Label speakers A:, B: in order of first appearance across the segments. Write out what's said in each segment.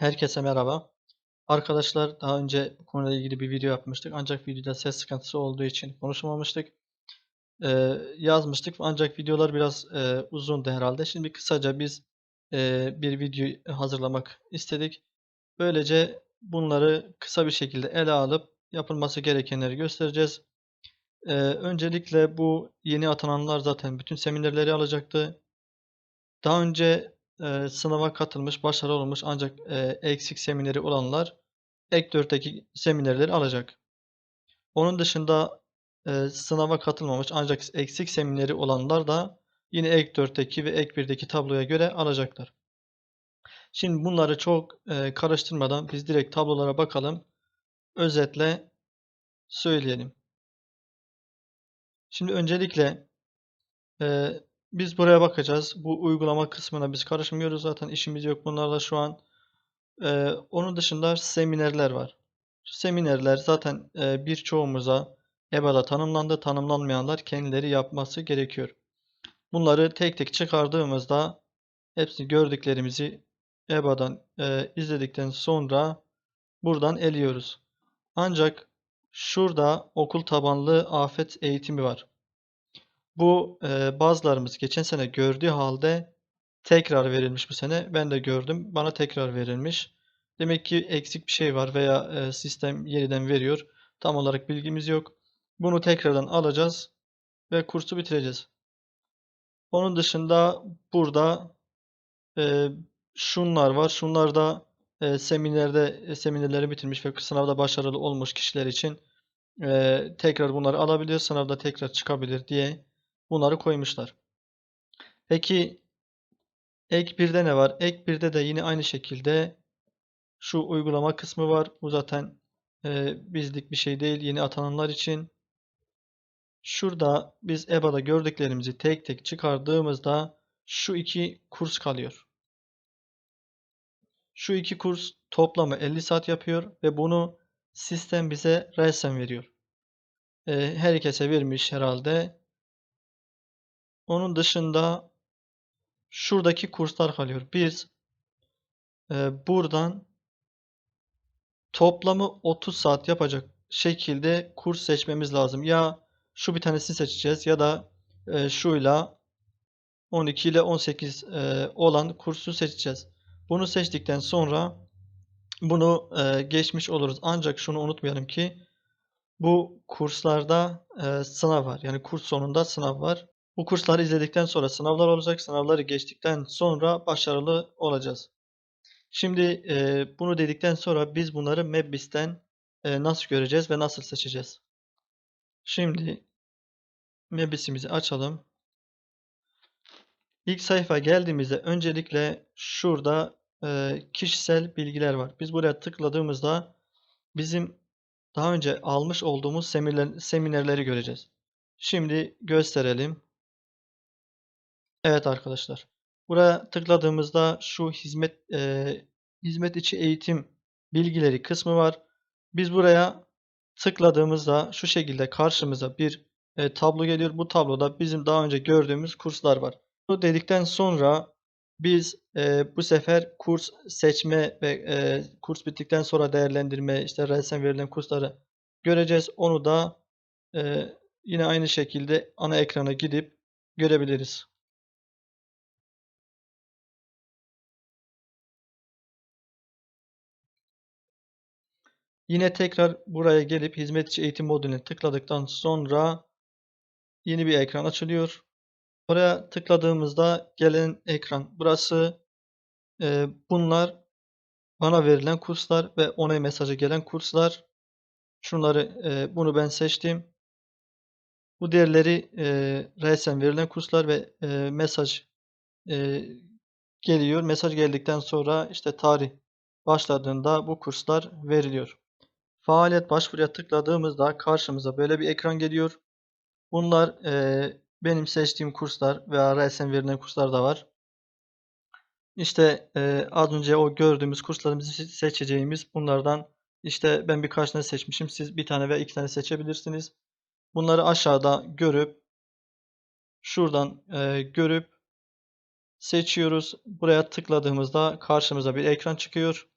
A: Herkese merhaba. Arkadaşlar daha önce bu konuyla ilgili bir video yapmıştık. Ancak videoda ses sıkıntısı olduğu için konuşamamıştık. Ee, yazmıştık ancak videolar biraz e, uzundu herhalde. Şimdi kısaca biz e, bir video hazırlamak istedik. Böylece bunları kısa bir şekilde ele alıp yapılması gerekenleri göstereceğiz. Ee, öncelikle bu yeni atananlar zaten bütün seminerleri alacaktı. Daha önce e, sınava katılmış, başarılı olmuş ancak e, eksik semineri olanlar ek 4'teki seminerleri alacak. Onun dışında e, sınava katılmamış ancak eksik semineri olanlar da yine ek 4'teki ve ek 1'deki tabloya göre alacaklar. Şimdi bunları çok e, karıştırmadan biz direkt tablolara bakalım. Özetle söyleyelim. Şimdi öncelikle e, biz buraya bakacağız. Bu uygulama kısmına biz karışmıyoruz. Zaten işimiz yok bunlarla şu an. Ee, onun dışında seminerler var. Seminerler zaten e, birçoğumuza EBA'da tanımlandı. Tanımlanmayanlar kendileri yapması gerekiyor. Bunları tek tek çıkardığımızda hepsini gördüklerimizi EBA'dan e, izledikten sonra buradan eliyoruz. Ancak şurada okul tabanlı afet eğitimi var. Bu e, bazılarımız geçen sene gördüğü halde tekrar verilmiş bu sene. Ben de gördüm. Bana tekrar verilmiş. Demek ki eksik bir şey var veya e, sistem yeniden veriyor. Tam olarak bilgimiz yok. Bunu tekrardan alacağız ve kursu bitireceğiz. Onun dışında burada e, şunlar var. Şunlar da e, seminerde e, seminerleri bitirmiş ve sınavda başarılı olmuş kişiler için e, tekrar bunları alabilir, sınavda tekrar çıkabilir diye bunları koymuşlar. Peki ek 1'de ne var? Ek 1'de de yine aynı şekilde şu uygulama kısmı var. Bu zaten e, bizlik bir şey değil. Yeni atananlar için. Şurada biz EBA'da gördüklerimizi tek tek çıkardığımızda şu iki kurs kalıyor. Şu iki kurs toplamı 50 saat yapıyor ve bunu sistem bize resen veriyor. E, herkese vermiş herhalde. Onun dışında şuradaki kurslar kalıyor. Biz e, buradan toplamı 30 saat yapacak şekilde kurs seçmemiz lazım. Ya şu bir tanesini seçeceğiz ya da e, şuyla 12 ile 18 e, olan kursu seçeceğiz. Bunu seçtikten sonra bunu e, geçmiş oluruz. Ancak şunu unutmayalım ki bu kurslarda e, sınav var. Yani kurs sonunda sınav var. Bu kursları izledikten sonra sınavlar olacak. Sınavları geçtikten sonra başarılı olacağız. Şimdi e, bunu dedikten sonra biz bunları Mebbis'ten e, nasıl göreceğiz ve nasıl seçeceğiz? Şimdi Mebbis'imizi açalım. İlk sayfa geldiğimizde öncelikle şurada e, kişisel bilgiler var. Biz buraya tıkladığımızda bizim daha önce almış olduğumuz seminer, seminerleri göreceğiz. Şimdi gösterelim. Evet arkadaşlar. Buraya tıkladığımızda şu hizmet e, hizmet içi eğitim bilgileri kısmı var. Biz buraya tıkladığımızda şu şekilde karşımıza bir e, tablo geliyor. Bu tabloda bizim daha önce gördüğümüz kurslar var. Bu dedikten sonra biz e, bu sefer kurs seçme ve e, kurs bittikten sonra değerlendirme, işte resen verilen kursları göreceğiz. Onu da e, yine aynı şekilde ana ekrana gidip görebiliriz. Yine tekrar buraya gelip hizmet içi eğitim modülüne tıkladıktan sonra yeni bir ekran açılıyor. Oraya tıkladığımızda gelen ekran burası. E, bunlar bana verilen kurslar ve onay mesajı gelen kurslar. Şunları e, bunu ben seçtim. Bu değerleri e, resen verilen kurslar ve mesaj geliyor. Mesaj geldikten sonra işte tarih başladığında bu kurslar veriliyor. Faaliyet başvuruya tıkladığımızda karşımıza böyle bir ekran geliyor. Bunlar e, benim seçtiğim kurslar veya resen verilen kurslar da var. İşte e, az önce o gördüğümüz kurslarımızı seçeceğimiz bunlardan işte ben birkaç tane seçmişim. Siz bir tane veya iki tane seçebilirsiniz. Bunları aşağıda görüp şuradan e, görüp seçiyoruz. Buraya tıkladığımızda karşımıza bir ekran çıkıyor.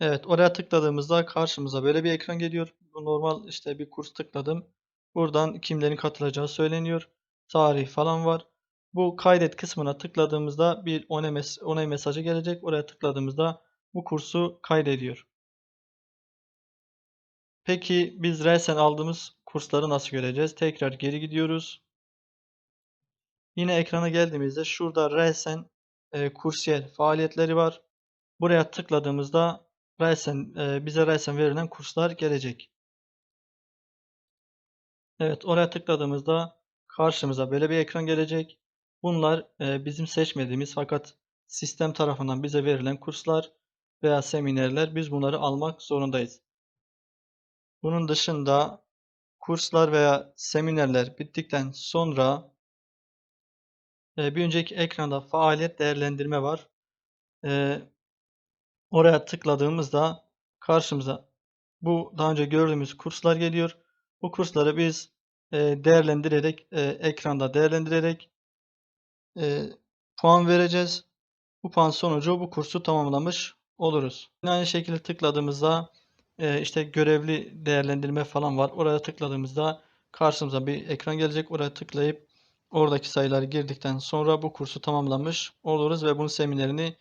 A: Evet, oraya tıkladığımızda karşımıza böyle bir ekran geliyor. Bu normal işte bir kurs tıkladım. Buradan kimlerin katılacağı söyleniyor. Tarih falan var. Bu kaydet kısmına tıkladığımızda bir onay, mes onay mesajı gelecek. Oraya tıkladığımızda bu kursu kaydediyor. Peki biz resen aldığımız kursları nasıl göreceğiz? Tekrar geri gidiyoruz. Yine ekrana geldiğimizde şurada resen e, kursiyer faaliyetleri var. Buraya tıkladığımızda resen e, bize resen verilen kurslar gelecek. Evet, oraya tıkladığımızda karşımıza böyle bir ekran gelecek. Bunlar e, bizim seçmediğimiz fakat sistem tarafından bize verilen kurslar veya seminerler. Biz bunları almak zorundayız. Bunun dışında kurslar veya seminerler bittikten sonra e, bir önceki ekranda faaliyet değerlendirme var. Oraya tıkladığımızda karşımıza bu daha önce gördüğümüz kurslar geliyor. Bu kursları biz e, değerlendirerek e, ekranda değerlendirerek e, puan vereceğiz. Bu puan sonucu bu kursu tamamlamış oluruz. Aynı şekilde tıkladığımızda işte görevli değerlendirme falan var. Oraya tıkladığımızda karşımıza bir ekran gelecek. Oraya tıklayıp oradaki sayıları girdikten sonra bu kursu tamamlamış oluruz ve bunun seminerini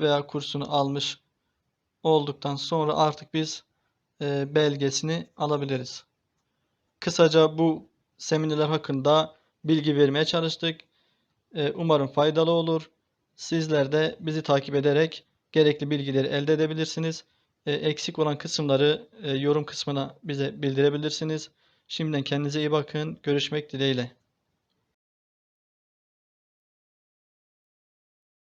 A: veya kursunu almış olduktan sonra artık biz e, belgesini alabiliriz. Kısaca bu seminerler hakkında bilgi vermeye çalıştık. E, umarım faydalı olur. Sizler de bizi takip ederek gerekli bilgileri elde edebilirsiniz. E, eksik olan kısımları e, yorum kısmına bize bildirebilirsiniz. Şimdiden kendinize iyi bakın. Görüşmek dileğiyle.